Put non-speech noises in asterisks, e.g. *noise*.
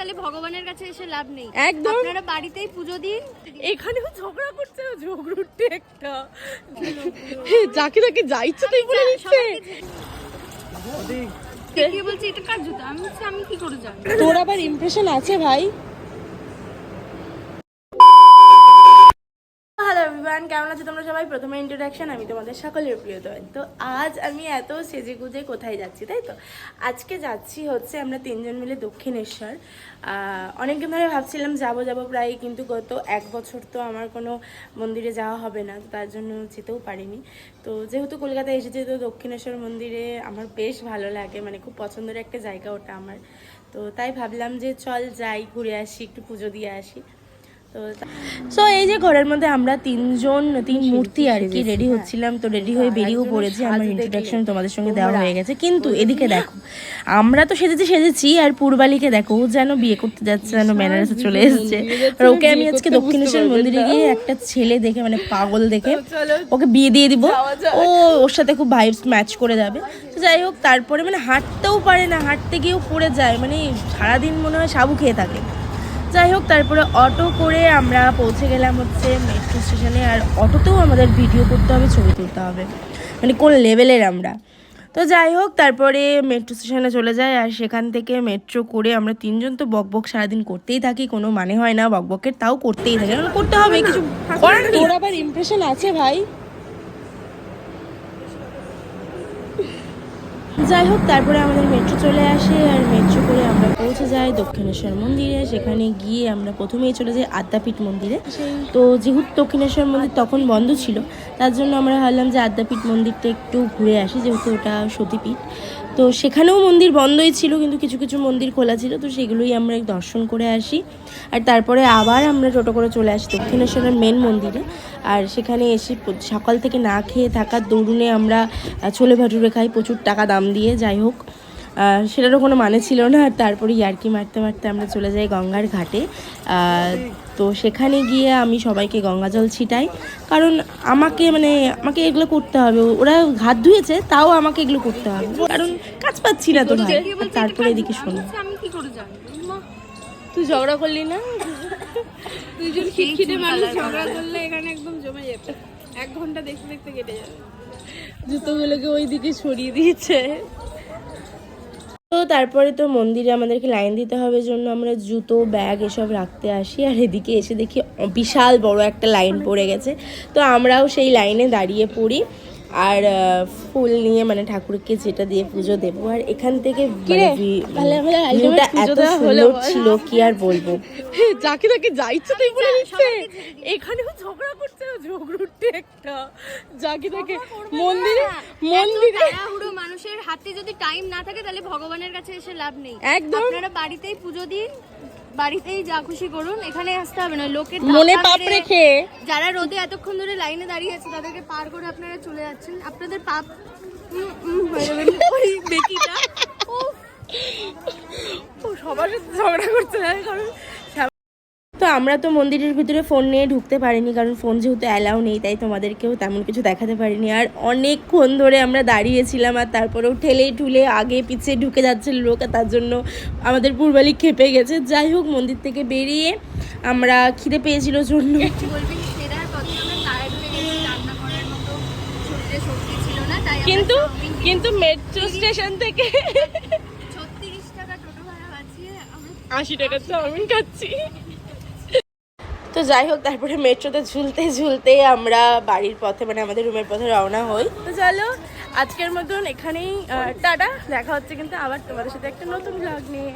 তাহলে ভগবানের কাছে এসে লাভ নেই। একদম। আপনারা বাড়িতেই পুজো দিন। এখানেও ঝগড়া করছে ঝগড়ুটে একটা। যাকে তাকে যা ইচ্ছে তাই বলে দিচ্ছে কে বলছে এটা কার জুতো? আমি বলছি আমি কি করে জানি? তোর আবার ইমপ্রেশন আছে ভাই? এভরিওয়ান, কেমন আছো তোমরা সবাই? প্রথমে ইন্ট্রোডাকশন আমি তোমাদের সকলের প্রিয় তো আজ আমি এত সেজে গুজে কোথায় যাচ্ছি, তাই তো? আজকে যাচ্ছি হচ্ছে আমরা তিনজন মিলে দক্ষিণেশ্বর। অনেকদিন ধরে ভাবছিলাম যাব যাব প্রায় কিন্তু গত এক বছর তো আমার কোনো মন্দিরে যাওয়া হবে না তার জন্য যেতেও পারিনি। তো যেহেতু কলকাতায় এসেছি, তো দক্ষিণেশ্বর মন্দিরে আমার বেশ ভালো লাগে মানে খুব পছন্দের একটা জায়গা ওটা আমার। তো তাই ভাবলাম যে চল যাই, ঘুরে আসি, একটু পুজো দিয়ে আসি। তো সো এই যে ঘরের মধ্যে আমরা তিনজন তিন মূর্তি আর কি রেডি হচ্ছিলাম। তো রেডি হয়ে বেরিয়েও পড়েছি আমার ইন্ট্রোডাকশন তোমাদের সঙ্গে দেওয়া হয়ে গেছে। কিন্তু এদিকে দেখো আমরা তো সেজেছি সেজেছি আর পূর্বালিকে দেখো ও যেন বিয়ে করতে যাচ্ছে যেন বেনারসে চলে এসেছে। আর ওকে আমি আজকে দক্ষিণেশ্বর মন্দিরে গিয়ে একটা ছেলে দেখে মানে পাগল দেখে ওকে বিয়ে দিয়ে দিব। ও ওর সাথে খুব ভাইবস ম্যাচ করে যাবে। তো যাই হোক তারপরে মানে হাঁটতেও পারে না হাঁটতে গিয়েও পড়ে যায়। মানে সারাদিন মনে হয় সাবু খেয়ে থাকে। যাই হোক তারপরে অটো করে আমরা পৌঁছে গেলাম হচ্ছে মেট্রো স্টেশনে আর অটোতেও আমাদের ভিডিও করতে হবে ছবি তুলতে হবে। মানে কোন লেভেলের আমরা। তো যাই হোক তারপরে মেট্রো স্টেশনে চলে যাই আর সেখান থেকে মেট্রো করে আমরা তিনজন তো বকবক সারাদিন করতেই থাকি কোনো মানে হয় না বকবকের তাও করতেই থাকি। কারণ করতে হবে কিছু করার তোর আবার ইমপ্রেশন আছে ভাই। যাই হোক তারপরে আমাদের মেট্রো চলে আসে আর মেট্রো করে যাই দক্ষিণেশ্বর মন্দিরে, সেখানে গিয়ে আমরা প্রথমেই চলে যাই আদ্যাপীঠ মন্দিরে। তো যেহেতু দক্ষিণেশ্বর মন্দির তখন বন্ধ ছিল, তার জন্য আমরা ভাবলাম যে আদ্যাপীঠ মন্দিরটা একটু ঘুরে আসি, যেহেতু ওটা সতীপীঠ। তো সেখানেও মন্দির বন্ধই ছিল, কিন্তু কিছু কিছু মন্দির খোলা ছিল, তো সেগুলোই আমরা দর্শন করে আসি। আর তারপরে আবার আমরা টোটো করে চলে আসি দক্ষিণেশ্বরের মেন মন্দিরে। আর সেখানে এসে সকাল থেকে না খেয়ে থাকার দরুনে আমরা ছোলে ভাটুরে খাই, প্রচুর টাকা দাম দিয়ে, যাই হোক। সেটারও কোনো মানে ছিল না। আর তারপরে ইয়ার্কি মারতে মারতে আমরা চলে যাই গঙ্গার ঘাটে। তো সেখানে গিয়ে আমি সবাইকে গঙ্গা জল ছিটাই। কারণ আমাকে মানে আমাকে এগুলো করতে হবে। ওরা হাত ধুয়েছে তাও আমাকে এগুলো করতে হবে। কারণ কাজ পাচ্ছি না তো তারপরে এদিকে শোনো। তুই ঝগড়া করলি না? খিটখিটে মানুষ ঝগড়া করলে এখানে একদম জমে যেত এক ঘণ্টা দেখতে দেখতে কেটে যাবে। জুতোগুলোকে ওই দিকে সরিয়ে দিয়েছে। তো তারপরে তো মন্দিরে আমাদেরকে লাইন দিতে হবে জন্য আমরা জুতো, ব্যাগ এসব রাখতে আসি। আর এদিকে এসে দেখি বিশাল বড় একটা লাইন পড়ে গেছে। তো আমরাও সেই লাইনে দাঁড়িয়ে পড়ি। আর ফুল নিয়ে মানে ঠাকুরকে যেটা দিয়ে পুজো দেবো। আর এখান থেকে মানে ভিউটা এত সুন্দর ছিল কি আর বলব? *laughs* যাকে তাকে যা ইচ্ছে তাই বলে দিচ্ছে। এখানেও ঝগড়া করছে ঝগড়ুটে একটা। যাকে তাকে মন্দিরে মন্দিরে মানুষের হাতে যদি টাইম না থাকে তাহলে ভগবানের কাছে এসে লাভ নেই। একদম। আপনারা বাড়িতেই পুজো দিন বাড়িতেই যা খুশি করুন এখানে আসতে হবে না লোকের মনে পাপ রেখে। যারা রোদে এতক্ষণ ধরে লাইনে দাঁড়িয়ে আছে তাদেরকে পার করে আপনারা চলে যাচ্ছেন। আপনাদের পাপ হয়ে যাবে ওই বেকিটা ও সবার সাথে ঝগড়া করতে হয় কারণ আমরা তো মন্দিরের ভিতরে ফোন নিয়ে ঢুকতে পারিনি কারণ ফোন যেহেতু অ্যালাউ নেই তাই তোমাদেরকেও তেমন কিছু দেখাতে পারিনি। আর অনেকক্ষণ ধরে আমরা দাঁড়িয়েছিলাম আর তারপরেও ঠেলে ঠুলে আগে পিছিয়ে ঢুকে যাচ্ছিল লোক আর তার জন্য আমাদের পূর্বালি খেপে গেছে। যাই হোক মন্দির থেকে বেরিয়ে আমরা খিদে পেয়েছিল জন্য। কিন্তু কিন্তু মেট্রো স্টেশন থেকে ছত্রিশ টাকা টোটো ভাড়া বাঁচিয়ে আশি টাকার চাউমিন খাচ্ছি। তো যাই হোক, তারপরে মেট্রোতে ঝুলতে ঝুলতে আমরা বাড়ির পথে মানে আমাদের রুমের পথে রওনা হই। তো চলো, আজকের মতন এখানেই টাটা। দেখা হচ্ছে কিন্তু আবার তোমাদের সাথে একটা নতুন ব্লগ নিয়ে।